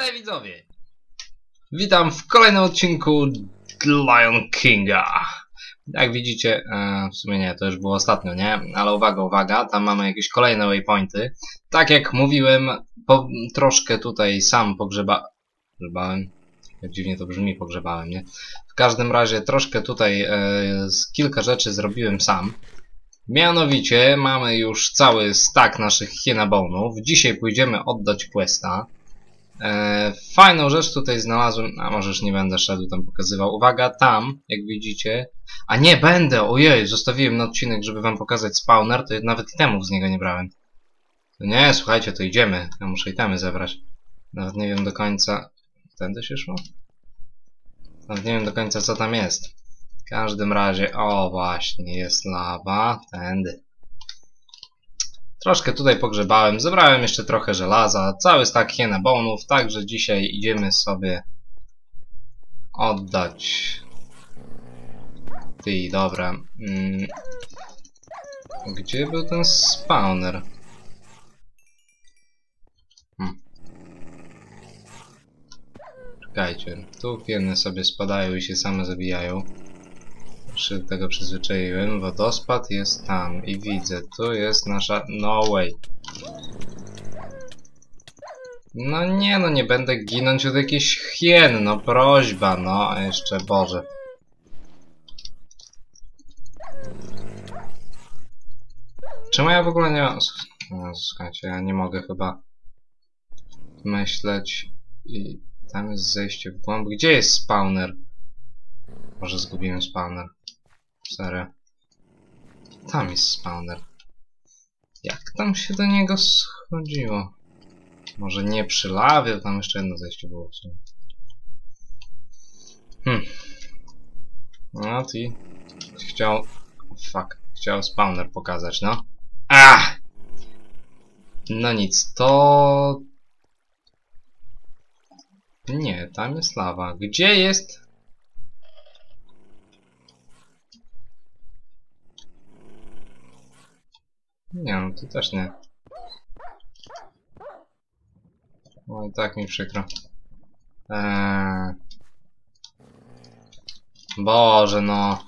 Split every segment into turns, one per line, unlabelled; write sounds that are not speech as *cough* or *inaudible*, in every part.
Cześć widzowie! Witam w kolejnym odcinku Lion Kinga. Jak widzicie, e, w sumie nie, to już było ostatnio, nie? Ale uwaga, uwaga, tam mamy jakieś kolejne waypointy. Tak jak mówiłem, po, troszkę tutaj sam pogrzeba... pogrzebałem. Jak dziwnie to brzmi, pogrzebałem, nie? W każdym razie troszkę tutaj e, z kilka rzeczy zrobiłem sam. Mianowicie mamy już cały stack naszych hienabonów. Dzisiaj pójdziemy oddać questa. E, fajną rzecz tutaj znalazłem, a może już nie będę szedł tam pokazywał. Uwaga, tam, jak widzicie. A nie, będę, ojej, zostawiłem na odcinek, żeby wam pokazać spawner, to nawet itemów z niego nie brałem. To nie, słuchajcie, to idziemy. Ja muszę itemy zebrać. Nawet nie wiem do końca... Tędy się szło? Nawet nie wiem do końca co tam jest. W każdym razie, o właśnie, jest lawa, tędy. Troszkę tutaj pogrzebałem, zebrałem jeszcze trochę żelaza, cały stack hienabonów, także dzisiaj idziemy sobie oddać ty, dobra. Mm. Gdzie był ten spawner? Hmm. Czekajcie, tu hieny sobie spadają i się same zabijają. Się tego przyzwyczaiłem. Wodospad jest tam i widzę, tu jest nasza... No way. No nie, no nie będę ginąć od jakichś hien, no prośba, no jeszcze, Boże. Czemu ja w ogóle nie mam... No, słuchajcie, ja nie mogę chyba myśleć i tam jest zejście w głąb. Gdzie jest spawner? Może zgubiłem spawner. Serio. Tam jest spawner. Jak tam się do niego schodziło? Może nie przy lawie, tam jeszcze jedno zejście było w. Hmm. No ty chciał... Fuck. Chciał spawner pokazać, no. Ah! No nic, to... Nie, tam jest lawa. Gdzie jest... Nie, no to też nie. I tak mi przykro. Eee... Boże, no.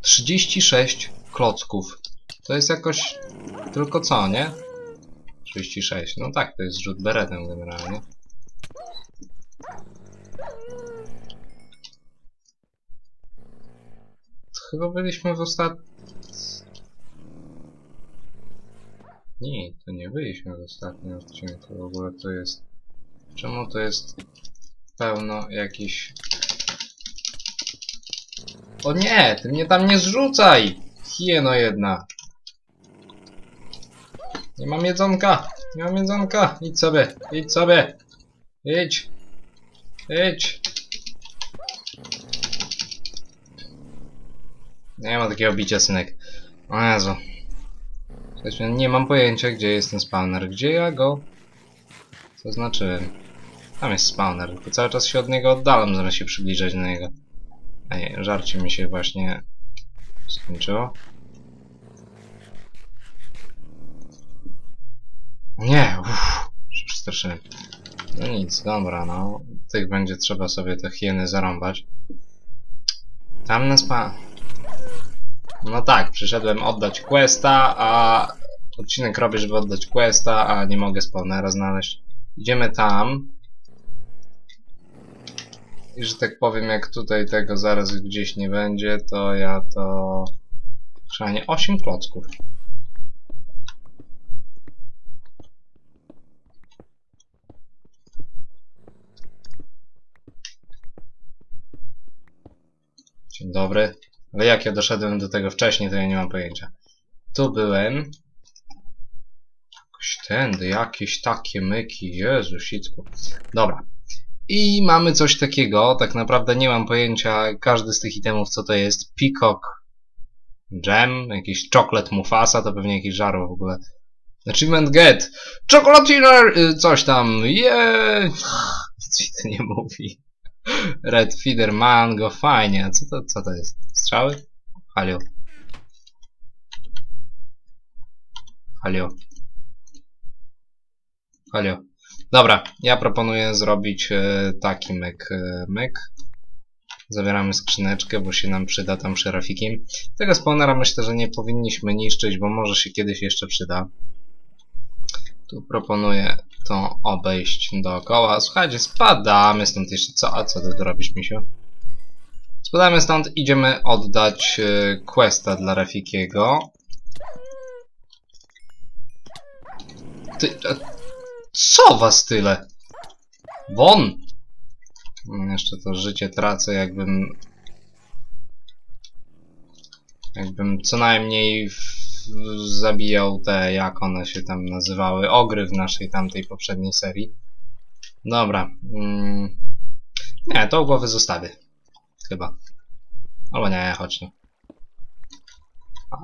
36 klocków. To jest jakoś... Tylko co, nie? 36. No tak, to jest rzut beretem generalnie. Chyba byliśmy w ostatnim... Nie, to nie byliśmy w ostatnim odcinku. W ogóle to jest... Czemu to jest pełno jakichś... O nie, ty mnie tam nie zrzucaj! Hieno jedna. Nie mam jedzonka! Nie mam jedzonka! Idź sobie! Idź sobie! Idź! Idź! Nie ma takiego bicia, synek. O Jezu. Nie mam pojęcia, gdzie jest ten spawner. Gdzie ja go zaznaczyłem? Tam jest spawner, tylko cały czas się od niego oddalam, zamiast się przybliżać do niego. Ej, żarcie mi się właśnie skończyło. Nie, uff, przestraszyłem. No nic, dobra, no. Tych będzie trzeba sobie te hieny zarąbać. Tam na spa... No tak, przyszedłem oddać questa, a odcinek robię, żeby oddać questa, a nie mogę spawnera znaleźć. Idziemy tam. I że tak powiem, jak tutaj tego zaraz gdzieś nie będzie, to ja to... Przynajmniej 8 klocków. Dzień dobry. Ale jak ja doszedłem do tego wcześniej, to ja nie mam pojęcia. Tu byłem. Jakoś tędy, jakieś takie myki. Jezu, sicku. Dobra. I mamy coś takiego, tak naprawdę nie mam pojęcia każdy z tych itemów co to jest. Peacock Gem, jakiś Chocolate Mufasa, to pewnie jakiś żaro w ogóle. Achievement Get! Chocolatiner! Y, coś tam, yeah! *laughs* Nic mi to nie mówi. Red Feeder Mango, fajnie. A co to, co to jest? Strzały? Halio. Halio. Halio. Dobra, ja proponuję zrobić e, taki myk. E, myk. Zabieramy skrzyneczkę, bo się nam przyda tam przy Rafikim. Tego spawnera myślę, że nie powinniśmy niszczyć, bo może się kiedyś jeszcze przyda. Tu proponuję to obejść dookoła. Słuchajcie, spadamy stąd jeszcze. Co? A co ty tu robisz, misiu? Spadamy stąd, idziemy oddać e, questa dla Rafikiego. Ty, a, co was tyle? Won! Mm, Jeszcze to życie tracę, jakbym... Jakbym co najmniej w, zabijał te, jak one się tam nazywały, ogry w naszej tamtej poprzedniej serii. Dobra. Mm, nie, to głowy zostawię. Chyba. Albo nie, chodź tu.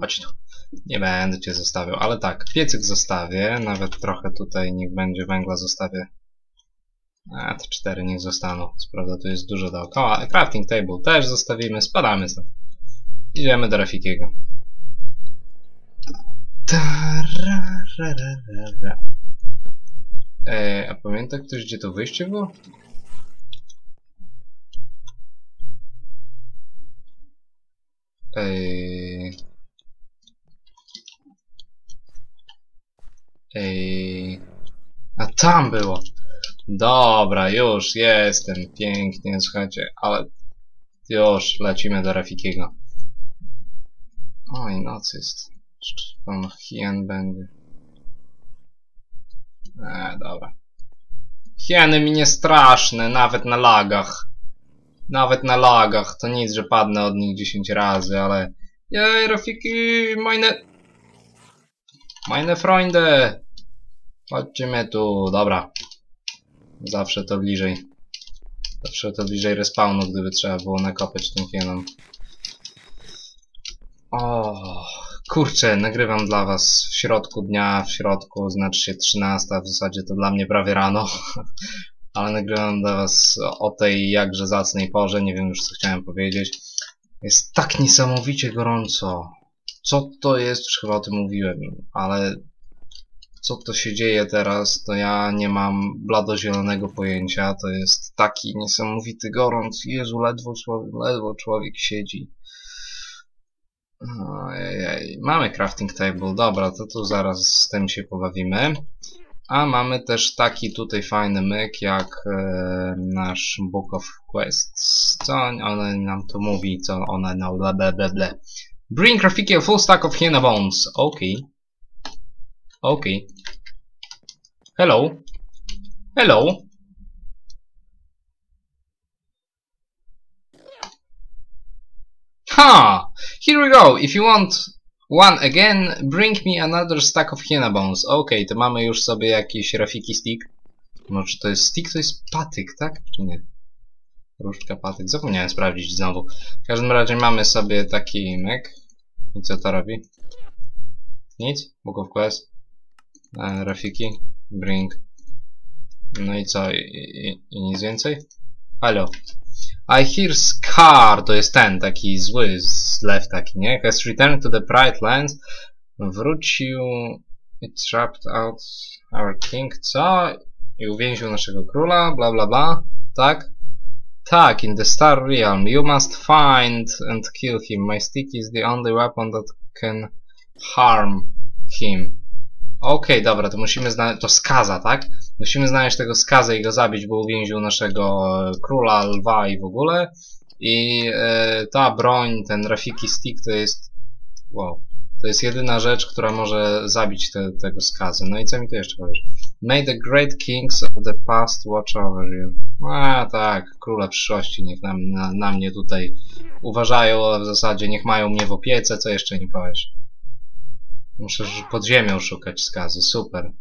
Chodź tu. Nie będę cię zostawiał, ale tak, piecyk zostawię, nawet trochę tutaj niech będzie węgla zostawię. A, te cztery niech zostaną. Co tu jest dużo dookoła. Crafting table też zostawimy, spadamy stąd. Idziemy do Rafikiego. Tarararara. Ej, a pamięta ktoś gdzie to wyjście było? Ej... Ej... A tam było! Dobra, już jestem, pięknie, słuchajcie, ale już lecimy do Rafikiego. Oj, noc jest. Pełno hien będzie. E, dobra. Hieny mi nie straszne, nawet na lagach. Nawet na lagach, to nic, że padnę od nich 10 razy, ale... Jej, Rafiki, meine... Meine Freunde! Chodźmy tu, dobra. Zawsze to bliżej. Zawsze to bliżej respawnu, gdyby trzeba było nakopać tym hienom. O, kurczę, nagrywam dla was w środku dnia, w środku, znaczy się 13, w zasadzie to dla mnie prawie rano. *laughs* Ale nagrywam dla was o tej jakże zacnej porze, nie wiem już co chciałem powiedzieć. Jest tak niesamowicie gorąco. Co to jest? Już chyba o tym mówiłem, ale co to się dzieje teraz, to ja nie mam bladozielonego pojęcia. To jest taki niesamowity gorąc. Jezu, ledwo ledwo człowiek siedzi. Ojej, mamy crafting table, dobra, to tu zaraz z tym się pobawimy. A mamy też taki tutaj fajny myk jak e, nasz Book of Quests. Co one nam tu mówi, co one na bla bla bla bla. Bring Rafiki a full stack of Hiena Bones. Okay. Okay. Hello. Hello. Ha! Here we go. If you want one again, bring me another stack of hiena bones. Okej, to mamy już sobie jakiś Rafiki stick. Może to jest stick, to jest patyk, tak? Czy nie? Różdżka, patyk. Zapomniałem sprawdzić znowu. W każdym razie mamy sobie taki myk. I co to robi? Nic? Book of Quest. E, Rafiki. Bring. No i co? I, i, i nic więcej? Halo. I hear Scar, to jest ten, taki zły zlew taki, nie? Has returned to the Pride Lands. Wrócił i trapped out our king, co? I uwięził naszego króla, bla bla bla. Tak? Tak, in the Star Realm. You must find and kill him. My stick is the only weapon that can harm him. Okej, dobra, to musimy znaleźć... To skaza, tak? Musimy znaleźć tego skazę i go zabić, bo uwięził naszego e, króla, lwa i w ogóle. I e, ta broń, ten Rafiki Stick to jest... Wow. To jest jedyna rzecz, która może zabić te, tego skazy. No i co mi tu jeszcze powiesz? May the great kings of the past watch over you. A tak, króle przyszłości niech nam, na, na mnie tutaj uważają, a w zasadzie niech mają mnie w opiece, co jeszcze nie powiesz? Muszę pod ziemią szukać skazy, super.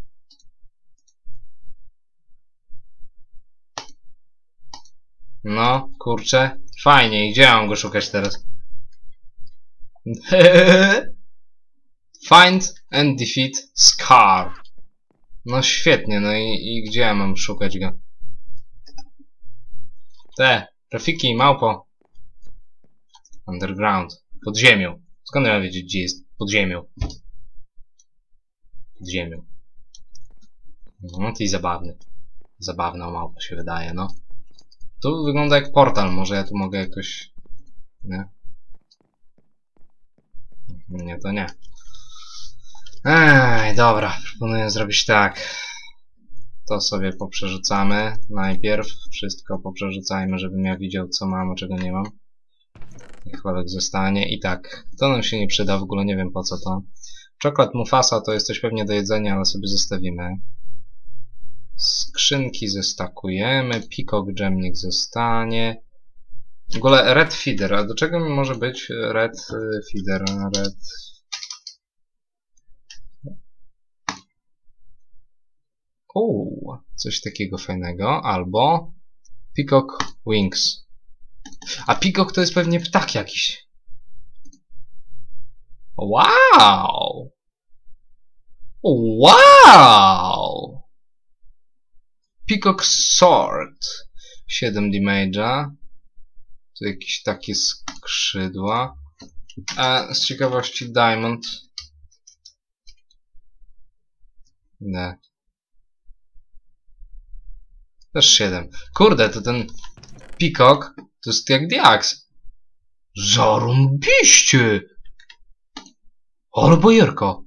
No, kurczę, fajnie, gdzie mam go szukać teraz? *laughs* Find and defeat Scar. No świetnie, no i, i gdzie ja mam szukać go? Te, Rafiki, małpo. Underground. Pod ziemią. Skąd ja wiedzieć, gdzie jest pod ziemią? Pod ziemią. No, ty zabawny. Zabawna małpa się wydaje, no. Tu wygląda jak portal, może ja tu mogę jakoś... Nie? Nie, to nie. Ej, dobra, proponuję zrobić tak. To sobie poprzerzucamy. Najpierw wszystko poprzerzucajmy, żebym ja widział co mam, a czego nie mam. Niech chłopek zostanie. I tak, to nam się nie przyda, w ogóle nie wiem po co to. Czokolad Mufasa to jest coś pewnie do jedzenia, ale sobie zostawimy. Skrzynki zestakujemy. Peacock Gem niech zostanie. W ogóle Red Feeder. A do czego mi może być Red y, Feeder? Red... Uuu, coś takiego fajnego. Albo Peacock Wings. A Peacock to jest pewnie ptak jakiś. Wow! Wow! Peacock Sword. 7 damage'a. Tu jakieś takie skrzydła. A z ciekawości Diamond. Nie. Też 7. Kurde, to ten Peacock to jest jak Diax. Zarąbiście! Ale bojerko.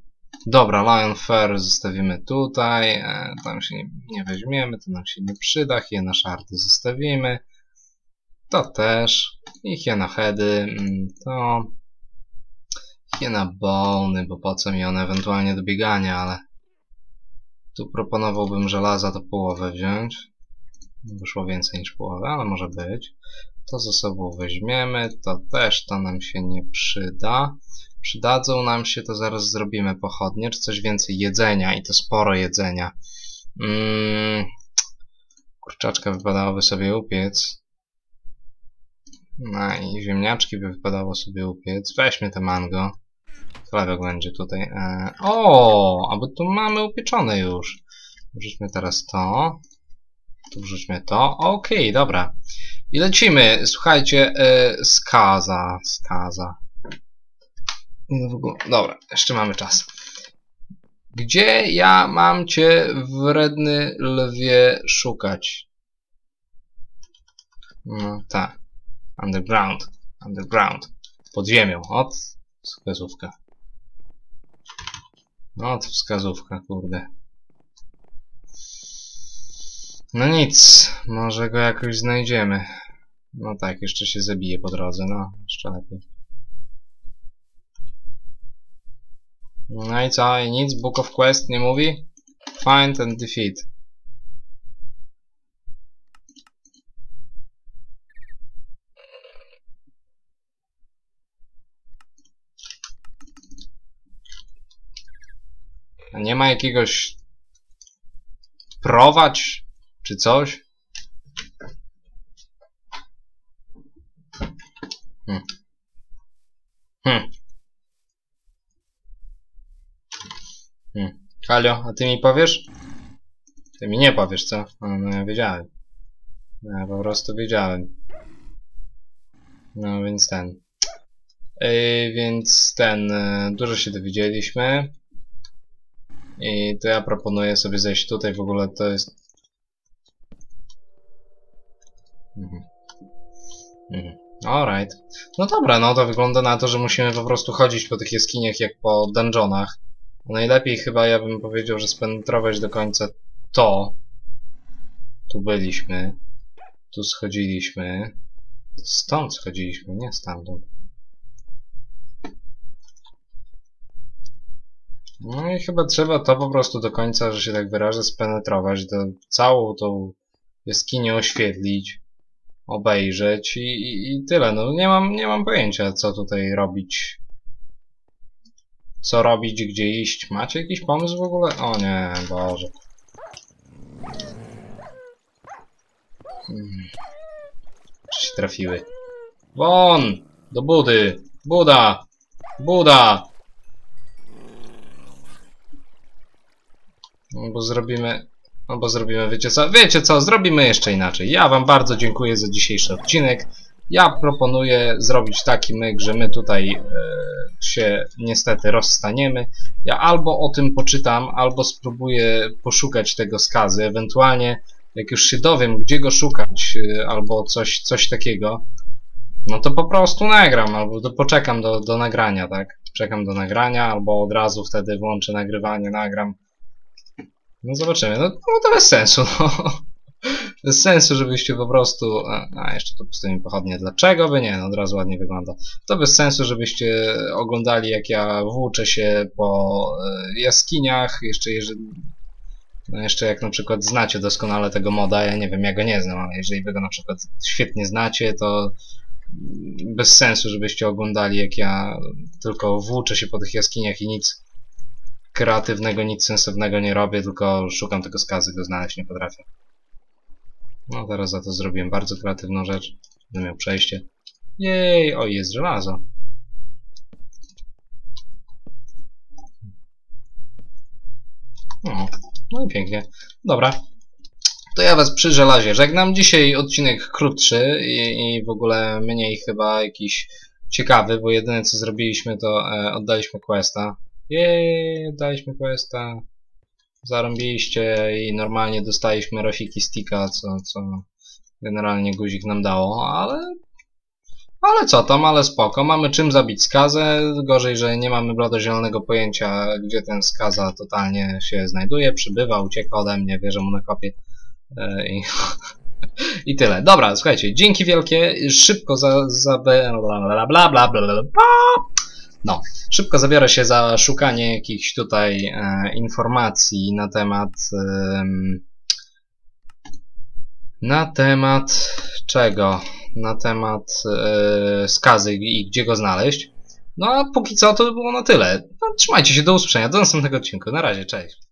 Dobra, Lion Fair zostawimy tutaj. E, tam się nie, nie weźmiemy, to nam się nie przyda. Hiena Shardy zostawimy. To też. I Hiena Heady. mm, To... Hiena Bony, bo po co mi one ewentualnie do biegania, ale... Tu proponowałbym żelaza do połowę wziąć. Wyszło więcej niż połowę, ale może być. To ze sobą weźmiemy. To też to nam się nie przyda. Przydadzą nam się, to zaraz zrobimy pochodnie, czy coś więcej jedzenia i to sporo jedzenia. Mm, kurczaczka wypadałoby sobie upiec. No i ziemniaczki by wypadało sobie upiec. Weźmy te mango. Chlebek będzie tutaj. E, o, a bo tu mamy upieczone już. Wrzućmy teraz to. Tu wrzućmy to. Okej, okay, dobra. I lecimy. Słuchajcie, e, skaza, skaza. Nie w ogóle. Dobra, jeszcze mamy czas. Gdzie ja mam cię, wredny lwie, szukać? No tak. Underground. Underground. Pod ziemią. Od wskazówka. Od wskazówka, kurde. No nic. Może go jakoś znajdziemy. No tak, jeszcze się zabije po drodze. No, jeszcze lepiej. No i co? I nic? Book of Quest nie mówi? Find and defeat. A nie ma jakiegoś prowadź czy coś? Hmm. Hmm. Hmm. Halio, a ty mi powiesz? Ty mi nie powiesz, co? No, no ja wiedziałem. Ja po prostu wiedziałem. No więc ten. Yy, więc ten. Yy, dużo się dowiedzieliśmy. I to ja proponuję sobie zejść tutaj. W ogóle to jest. Mhm. Mhm. Alright. No dobra, no to wygląda na to, że musimy po prostu chodzić po tych jaskiniach jak po dungeonach. Najlepiej chyba ja bym powiedział, że spenetrować do końca to. Tu byliśmy. Tu schodziliśmy. Stąd schodziliśmy, nie stamtąd. No i chyba trzeba to po prostu do końca, że się tak wyrażę, spenetrować, do całą tą jaskinię oświetlić, obejrzeć i, i, i tyle. No nie mam, nie mam pojęcia, co tutaj robić co robić, gdzie iść. Macie jakiś pomysł w ogóle? O nie, Boże. Hmm. Czy się trafiły? Won! Do budy! Buda! Buda! No bo zrobimy... No bo zrobimy, wiecie co? Wiecie co? Zrobimy jeszcze inaczej. Ja wam bardzo dziękuję za dzisiejszy odcinek. Ja proponuję zrobić taki myk, że my tutaj e, się niestety rozstaniemy. Ja albo o tym poczytam, albo spróbuję poszukać tego skazy, ewentualnie jak już się dowiem, gdzie go szukać, y, albo coś, coś takiego, no to po prostu nagram, albo to poczekam do, do nagrania, tak? Czekam do nagrania, albo od razu wtedy włączę nagrywanie, nagram. No zobaczymy. No, no to bez sensu. No. Bez sensu, żebyście po prostu... A, a jeszcze tu postawimy pochodnie. Dlaczego by nie? No od razu ładnie wygląda. To bez sensu, żebyście oglądali jak ja włóczę się po e, jaskiniach. Jeszcze jeżeli... No jeszcze jak na przykład znacie doskonale tego moda, ja nie wiem, ja go nie znam, ale jeżeli wy go na przykład świetnie znacie, to bez sensu, żebyście oglądali jak ja tylko włóczę się po tych jaskiniach i nic kreatywnego, nic sensownego nie robię, tylko szukam tego skazy, go znaleźć nie potrafię. No teraz za to zrobiłem bardzo kreatywną rzecz. Będę miał przejście. Jej, oj, jest żelazo. No, no i pięknie. Dobra. To ja was przy żelazie żegnam. Dzisiaj odcinek krótszy i, i w ogóle mniej chyba jakiś ciekawy, bo jedyne co zrobiliśmy to e, oddaliśmy questa. Jej, oddaliśmy questa. Zarąbiliście i normalnie dostaliśmy rofiki sticka, co, co generalnie guzik nam dało, ale ale co tam, ale spoko. Mamy czym zabić skazę. Gorzej, że nie mamy bladozielonego pojęcia, gdzie ten skaza totalnie się znajduje. Przybywa, ucieka ode mnie, wierzę mu na kopię. E, I, I tyle. Dobra, słuchajcie, dzięki wielkie. Szybko za, za bla bla bla bla bla bla No, szybko zabiorę się za szukanie jakichś tutaj e, informacji na temat e, na temat czego? Na temat e, skazy i gdzie go znaleźć. No a póki co to by było na tyle. No, trzymajcie się, do usłyszenia, do następnego odcinku. Na razie, cześć.